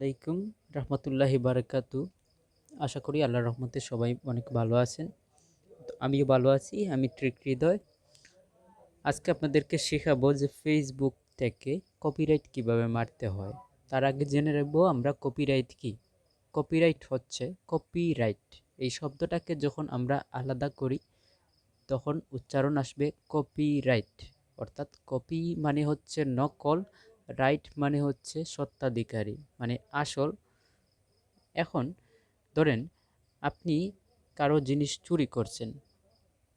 আলাইকুম রহমতুল্লাহি বারাকাতু। আশা করি আল্লাহ রহমতে সবাই অনেক ভালো আছেন। তো আমিও ভালো আছি, আমি ট্রিক হৃদয়। আজকে আপনাদেরকে শেখাবো যে ফেসবুক থেকে কপিরাইট কীভাবে মারতে হয়। তার আগে জেনে রাখব আমরা কপিরাইট কি? কপিরাইট হচ্ছে কপিরাইট এই শব্দটাকে যখন আমরা আলাদা করি, তখন উচ্চারণ আসবে কপিরাইট অর্থাৎ কপি মানে হচ্ছে নকল রাইট মানে হচ্ছে সত্ত্বাধিকারী মানে আসল। এখন ধরেন আপনি কারও জিনিস চুরি করছেন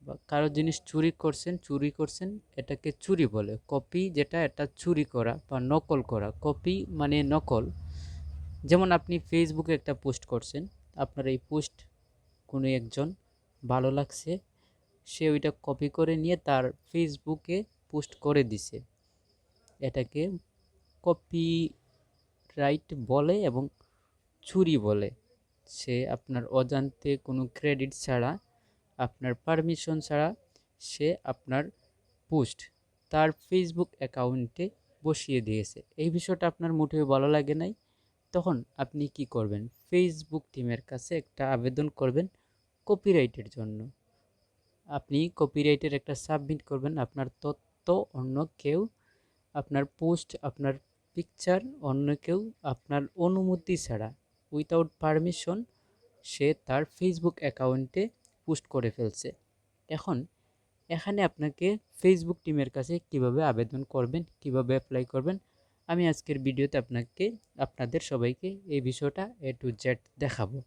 বা কারও জিনিস চুরি করছেন চুরি করছেন, এটাকে চুরি বলে। কপি যেটা, এটা চুরি করা বা নকল করা। কপি মানে নকল। যেমন আপনি ফেসবুকে একটা পোস্ট করছেন, আপনার এই পোস্ট কোনো একজন ভালো লাগছে, সে ওইটা কপি করে নিয়ে তার ফেসবুকে পোস্ট করে দিছে। এটাকে কপি রাইট বলে এবং চুরি বলে। সে আপনার অজান্তে কোনো ক্রেডিট ছাড়া, আপনার পারমিশন ছাড়া সে আপনার পোস্ট তার ফেসবুক অ্যাকাউন্টে বসিয়ে দিয়েছে। এই বিষয়টা আপনার মোটেও ভালো লাগে নাই? তখন আপনি কি করবেন? ফেসবুক টিমের কাছে একটা আবেদন করবেন কপিরাইটের জন্য। আপনি কপিরাইটের একটা সাবমিট করবেন, আপনার তথ্য অন্য কেউ, আপনার পোস্ট আপনার পিকচার অন্য কেউ আপনার অনুমতি ছাড়া উইথাউট পারমিশন সে তার ফেসবুক অ্যাকাউন্টে পোস্ট করে ফেলছে। এখন, এখানে আপনাকে ফেসবুক টিমের কাছে কীভাবে আবেদন করবেন, কীভাবে অ্যাপ্লাই করবেন, আমি আজকের ভিডিওতে আপনাকে, আপনাদের সবাইকে এই বিষয়টা এ টু জেড দেখাবো।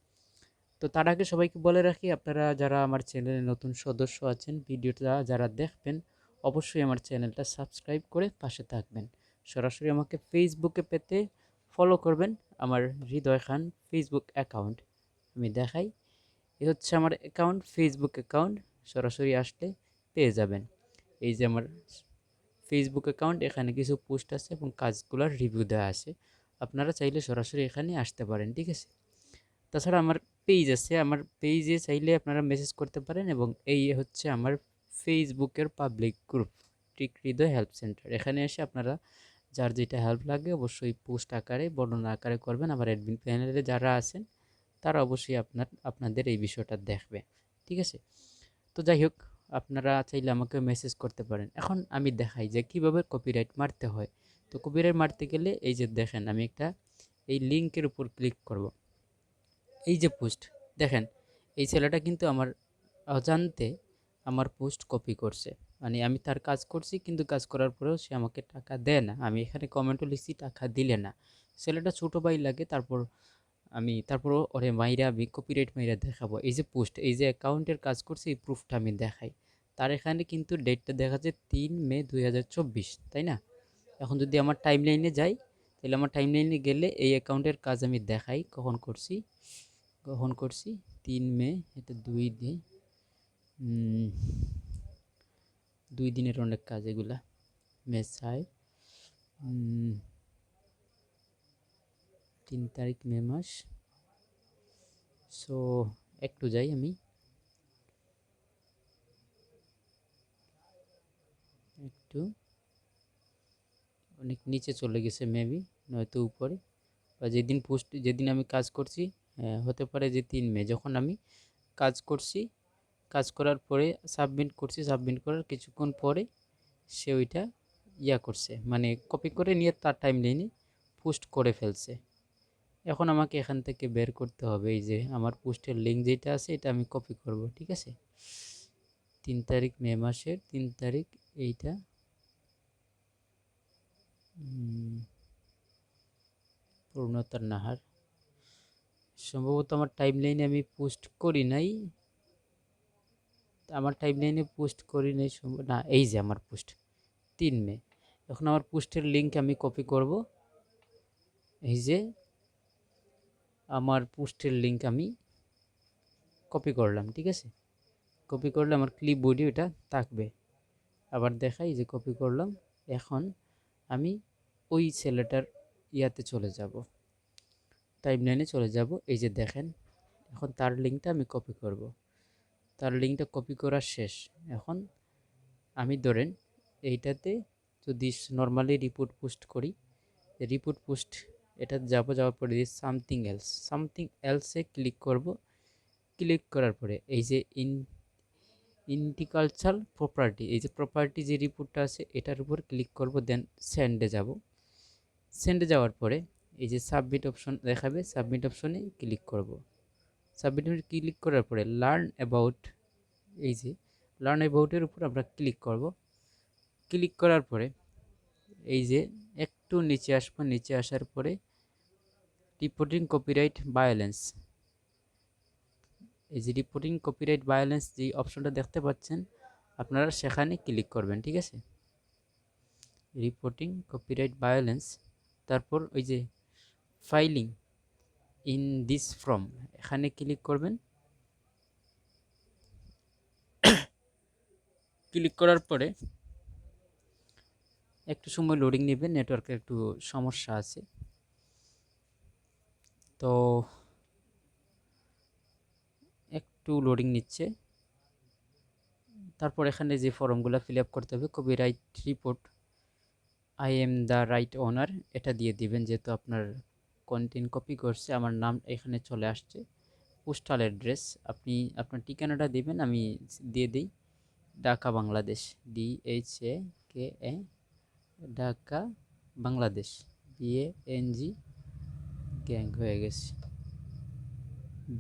তো তার আগে সবাইকে বলে রাখি, আপনারা যারা আমার চ্যানেলে নতুন সদস্য আছেন, ভিডিওটা যারা দেখবেন, অবশ্যই আমার চ্যানেলটা সাবস্ক্রাইব করে পাশে থাকবেন। সরাসরি আমাকে ফেসবুকে পেতে ফলো করবেন আমার হৃদয় খান ফেসবুক অ্যাকাউন্ট আমি দেখাই, এ হচ্ছে আমার অ্যাকাউন্ট ফেসবুক অ্যাকাউন্ট সরাসরি আসলে পেয়ে যাবেন। এই যে আমার ফেসবুক অ্যাকাউন্ট এখানে কিছু পোস্ট আছে এবং কাজগুলোর রিভিউ দেওয়া আছে। আপনারা চাইলে সরাসরি এখানে আসতে পারেন, ঠিক আছে? তাছাড়া আমার পেজ আছে, আমার পেজে চাইলে আপনারা মেসেজ করতে পারেন এবং এই হচ্ছে আমার ফেসবুকের public group trick Hridoy help center এখানে এসে আপনারা যার যেটা হেল্প লাগে অবশ্যই পোস্ট আকারে, বর্ণনা আকারে করবেন। আমার অ্যাডমিন প্যানেলে যারা আছেন, তারা অবশ্যই আপনার, আপনাদের এই বিষয়টা দেখবে। ঠিক আছে? তো যাই হোক, আপনারা চাইলে আমাকে মেসেজ করতে পারেন। এখন আমি দেখাই যে কীভাবে কপিরাইট মারতে হয়। তো কপিরাইট মারতে গেলে এই যে দেখেন, আমি একটা, এই লিঙ্কের উপর ক্লিক করব। এই যে পোস্ট দেখেন, এই ছেলেটা কিন্তু আমার অজান্তে আমার পোস্ট কপি করছে। মানে আমি তার কাজ করছি, কিন্তু কাজ করার পরেও সে আমাকে টাকা দেয় না। আমি এখানে কমেন্টও লিখছি, টাকা দিলে না। ছেলেটা ছোটো ভাই লাগে, তারপর আমি, তারপরও ওরে মাইরা, আমি কপিরাইট মাইরা দেখাবো। এই যে পোস্ট এই যে অ্যাকাউন্টের কাজ করছি, এই প্রুফটা আমি দেখাই। তার এখানে কিন্তু ডেটটা দেখা যাচ্ছে তিন মে দু হাজার চব্বিশ, তাই না? এখন যদি আমার টাইম লাইনে যাই, তাহলে আমার টাইম লাইনে গেলে এই অ্যাকাউন্টের কাজ আমি দেখাই। কখন করছি? কখন করছি? তিন মে, এটা দুই দিন দুই দিনের অনেক কাজ এগুলা মেসায়। তিন তারিখ মে মাস। সো, একটু যাই আমি। একটু। অনেক নিচে চলে গেছে মেবি নয়তো উপরে। বা যেদিন পোস্ট যেদিন আমি কাজ করছি হতে পারে যে তিন মে, যখন আমি কাজ করছি কাজ করার পরে সাবমিট করছি সাবমিট করার কিছুক্ষণ পরে সে ওইটা ইয়া করছে মানে কপি করে নিয়ে তার টাইম লাইনে পোস্ট করে ফেলছে। এখন আমাকে এখান থেকে বের করতে হবে, এই যে আমার পোস্টের লিঙ্ক যেটা আছে এটা আমি কপি করব, ঠিক আছে? তিন তারিখ মে মাসের, তিন তারিখ এইটা পূর্ণতার নাহার। সম্ভবত আমার টাইম লাইনে আমি পোস্ট করি নাই। আমার টাইম লাইনে পোস্ট করি নাই না, এই যে আমার পোস্ট তিন মে। এখন আমার পোস্টের লিঙ্ক আমি কপি করব। এই যে আমার পোস্টের লিঙ্ক আমি কপি করলাম, ঠিক আছে? কপি করলে আমার ক্লিপ বডি ওটা থাকবে। আবার দেখাই যে কপি করলাম, এখন আমি ওই ছেলেটার ইয়াতে চলে যাব। টাইম লাইনে চলে যাব, এই যে দেখেন, এখন তার লিঙ্কটা আমি কপি করব। তার লিঙ্কটা কপি করা শেষ। এখন আমি ধরেন এইটাতে যদি নর্মালি রিপোর্ট পোস্ট করি রিপোর্ট পোস্ট এটা যাব, যাওয়ার পরে দিয়ে সামথিং এলস সামথিং এলসে ক্লিক করব। ক্লিক করার পরে এই যে ইন ইন্টিকালচার প্রপার্টি এই যে প্রপার্টি যে রিপোর্টটা আছে, এটার উপর ক্লিক করব দেন সেন্ডে যাব। সেন্ডে যাওয়ার পরে এই যে সাবমিট অপশন দেখাবে সাবমিট অপশনে ক্লিক করব। সাবমিট ক্লিক করার পরে লার্ন অ্যাবাউট এই যে লার্ন অ্যাবাউটের উপর আমরা ক্লিক করব। ক্লিক করার পরে এই যে একটু নিচে আসব, নিচে আসার পরে রিপোর্টিং কপিরাইট ভায়োলেন্স এই যে রিপোর্টিং কপিরাইট ভায়োলেন্স যে অপশনটা দেখতে পাচ্ছেন, আপনারা সেখানে ক্লিক করবেন, ঠিক আছে? রিপোর্টিং কপিরাইট ভায়োলেন্স তারপর ওই যে ফাইলিং ইন দিস ফ্রম এখানে ক্লিক করবেন। ক্লিক করার পরে একটু সময় লোডিং নেবে নেটওয়ার্কের একটু সমস্যা আছে। তো একটু লোডিং নিচ্ছে। তারপর এখানে যে ফর্মগুলো ফিল আপ করতে হবে copyright report I am the right owner এটা দিয়ে দিবেন, যেহেতু আপনার কন্টেন্ট কপি করছে, আমার নাম এখানে চলে আসছে। পোস্টাল অ্যাড্রেস আপনি আপনার ঠিকানাটা দেবেন, আমি দিয়ে দিই। Dhaka, Bangladesh D H A K A Dhaka, Bangladesh B A N G gang হয়ে গেছে।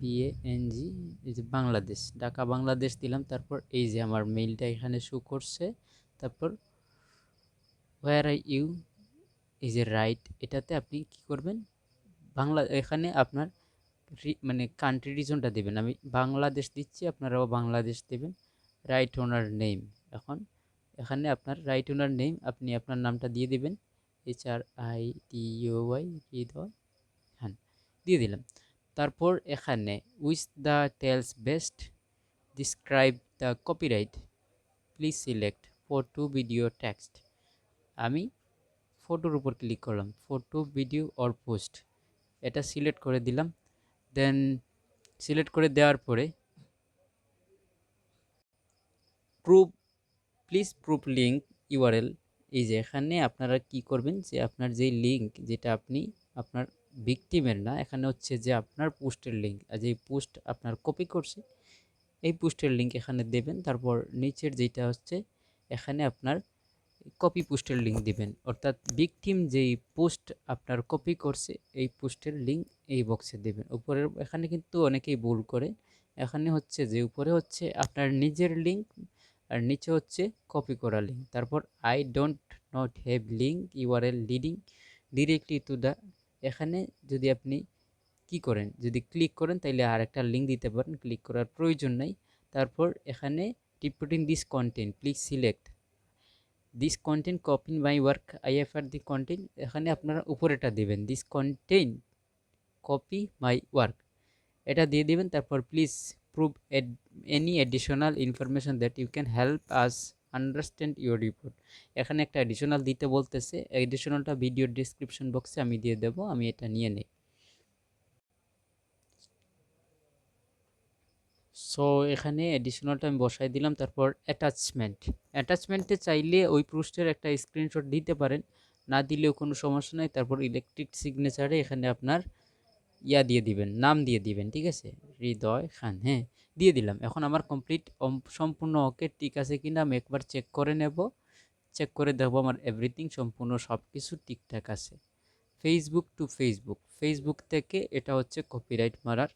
বিএ এনজি এই যে বাংলাদেশ, ঢাকা, বাংলাদেশ দিলাম, তারপর এই যে আমার মেইলটা এখানে শো করছে, তারপর ওয়ার আই ইউ এই যে রাইট এটাতে আপনি কি করবেন? বাংলা, এখানে আপনার মানে কান্ট্রি রিজনটা দেবেন। আমি বাংলাদেশ দিচ্ছি, আপনারাও বাংলাদেশ দেবেন। রাইট ওনার নেম এখন। এখানে আপনার রাইট ওনার নেম আপনি আপনার নামটা দিয়ে দেবেন। H R I T Y Hridoy হ্যাঁ দিয়ে দিলাম। তারপর এখানে which the tells best describe the copyright please select photo video text আমি ফটোর উপর ক্লিক করলাম ফটো ভিডিও অর পোস্ট এটা সিলেক্ট করে দিলাম। দেন সিলেক্ট করে দেওয়ার পরে proof please proof link URL এই যে এখানে আপনারা কি করবেন যে আপনার যেই লিঙ্ক যেটা আপনি আপনার ভিকটিমের না, এখানে হচ্ছে যে আপনার পোস্টের লিঙ্ক আর যেই পোস্ট আপনার কপি করছে, এই পোস্টের লিঙ্ক এখানে দেবেন। তারপর নিচের যেটা হচ্ছে, এখানে আপনার কপি পোস্টের লিঙ্ক দিবেন। অর্থাৎ ভিকটিম যেই পোস্ট আপনার কপি করছে, এই পোস্টের লিঙ্ক এই বক্সে দেবেন। উপরের, এখানে কিন্তু অনেকেই ভুল করে। এখানে হচ্ছে যে উপরে হচ্ছে আপনার নিজের লিঙ্ক আর নিচে হচ্ছে কপি করা লিঙ্ক তারপর I don't not have link URL leading directly to the এখানে যদি আপনি কি করেন, যদি ক্লিক করেন, তাইলে আর একটা লিঙ্ক দিতে পারেন। ক্লিক করার প্রয়োজন নাই। তারপর এখানে reporting this content please select this content copying my work I F R the content এখানে আপনারা উপরেটা দেবেন। This content copy my work এটা দিয়ে দেবেন, তারপর please prove any additional information that you can help us understand your report এখানে একটা অ্যাডিশনাল দিতে বলতেছে অ্যাডিশনালটা ভিডিও ডিসক্রিপশন বক্সে আমি দিয়ে দেবো, আমি এটা নিয়ে নিই। সো এখানে অ্যাডিশনালটা আমি বসাই দিলাম। তারপর অ্যাটাচমেন্ট অ্যাটাচমেন্টে চাইলে ওই পোস্টের একটা স্ক্রিনশট দিতে পারেন। না দিলেও কোনো সমস্যা নাই। তারপর ইলেকট্রিক সিগনেচারে এখানে আপনার ইয়া দিয়ে দিবেন, নাম দিয়ে দিবেন, ঠিক আছে? হৃদয় খান হ্যাঁ দিয়ে দিলাম। এখন আমার কমপ্লিট সম্পূর্ণ ওকে ঠিক আছে কি না? আমি একবার চেক করে নেব। চেক করে দেখব আমার এভরিথিং সম্পূর্ণ সব কিছু ঠিকঠাক আছে। ফেসবুক টু ফেসবুক ফেসবুক থেকে এটা হচ্ছে কপিরাইট মারার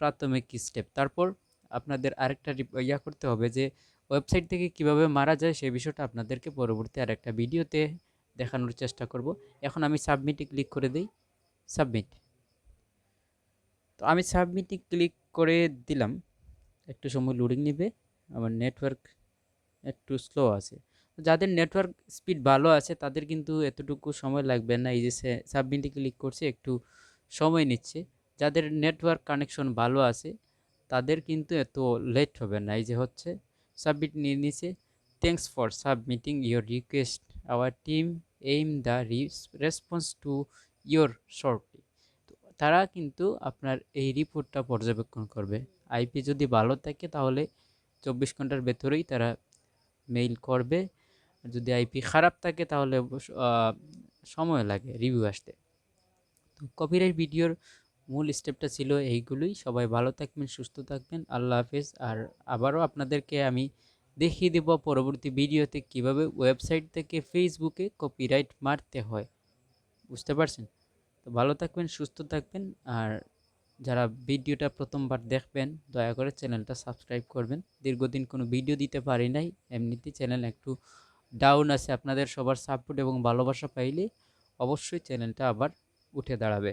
প্রাথমিক স্টেপ তারপর আপনাদের আরেকটা ইয়া করতে হবে যে ওয়েবসাইট থেকে কীভাবে মারা যায় সেই বিষয়টা আপনাদেরকে পরবর্তী আরেকটা ভিডিওতে দেখানোর চেষ্টা করব। এখন আমি সাবমিটে ক্লিক করে দিই। সাবমিট তো আমি সাবমিটে ক্লিক করে দিলাম। একটু সময় লোডিং নেবে। আমার নেটওয়ার্ক একটু স্লো আছে। যাদের নেটওয়ার্ক স্পিড ভালো আছে, তাদের কিন্তু এতটুকু সময় লাগবে না। এই যে সাবমিটে ক্লিক করছে, একটু সময় নিচ্ছে। যাদের নেটওয়ার্ক কানেকশন ভালো আছে তাদের কিন্তু এত লেট হবে না। এই যে হচ্ছে সাবমিট নিয়ে নিছে। Thanks for submitting your request our team aim the response to your shortly তারা কিন্তু আপনার এই রিপোর্টটা পর্যবেক্ষণ করবে। আইপি যদি ভালো থাকে তাহলে চব্বিশ ঘণ্টার ভেতরেই তারা মেইল করবে। যদি আইপি খারাপ থাকে তাহলে সময় লাগে রিভিউ আসতে। তো কপিরাইট ভিডিওর মূল স্টেপটা ছিল এইগুলোই। সবাই ভালো থাকবেন, সুস্থ থাকবেন। আল্লাহ হাফেজ। আর আবারও আপনাদেরকে আমি দেখিয়ে দেব পরবর্তী ভিডিওতে কীভাবে ওয়েবসাইট থেকে ফেসবুকে কপিরাইট মারতে হয়। বুঝতে পারছেন? তো ভালো থাকবেন, সুস্থ থাকবেন। আর যারা ভিডিওটা প্রথমবার দেখবেন, দয়া করে চ্যানেলটা সাবস্ক্রাইব করবেন। দীর্ঘদিন কোনো ভিডিও দিতে পারি নাই। এমনিতেই চ্যানেল একটু ডাউন আছে। আপনাদের সবার সাপোর্ট এবং ভালোবাসা পাইলে অবশ্যই চ্যানেলটা আবার উঠে দাঁড়াবে।